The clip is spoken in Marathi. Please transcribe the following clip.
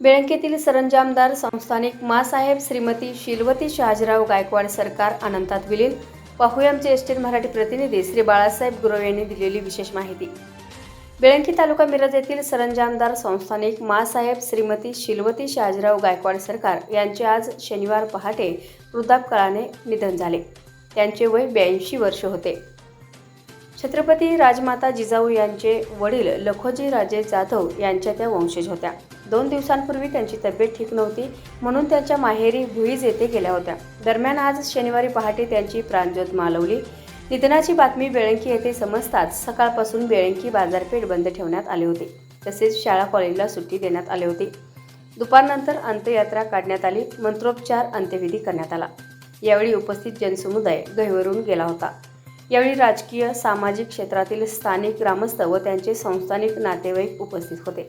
बेळंकेतील सरंजामदार संस्थानिक मासाहेब श्रीमती शिलवती शहाजीराव गायकवाड सरकार अनंतात विलीन. पाहूया आमचे एस्टेट मराठी प्रतिनिधी श्री बाळासाहेब गुरव यांनी दिलेली विशेष माहिती. बेळंकी तालुका मिरज येथील सरंजामदार संस्थानिक मासाहेब श्रीमती शिलवती शहाजीराव गायकवाड सरकार यांचे आज शनिवार पहाटे वृद्धापकाळाने निधन झाले. त्यांचे वय ब्याऐंशी वर्ष होते. छत्रपती राजमाता जिजाऊ यांचे वडील लखोजी राजे जाधव यांच्या त्या वंशज होत्या. दोन दिवसांपूर्वी त्यांची तब्येत ठीक नव्हती म्हणून त्यांच्या माहेरी भुईज येथे गेल्या होत्या. दरम्यान आज शनिवारी पहाटे त्यांची प्राणज्योत मालवली. निधनाची बातमी बेळंकी येथे समजताच सकाळपासून बेळंकी बाजारपेठ बंद ठेवण्यात आली होती तसेच शाळा कॉलेजला सुट्टी देण्यात आली होती. दुपारनंतर अंत्ययात्रा काढण्यात आली मंत्रोपचार अंत्यविधी करण्यात आला. यावेळी उपस्थित जनसमुदाय गहिवरून गेला होता. यावेळी राजकीय सामाजिक क्षेत्रातील स्थानिक ग्रामस्थ व त्यांचे संस्थानिक नातेवाईक उपस्थित होते.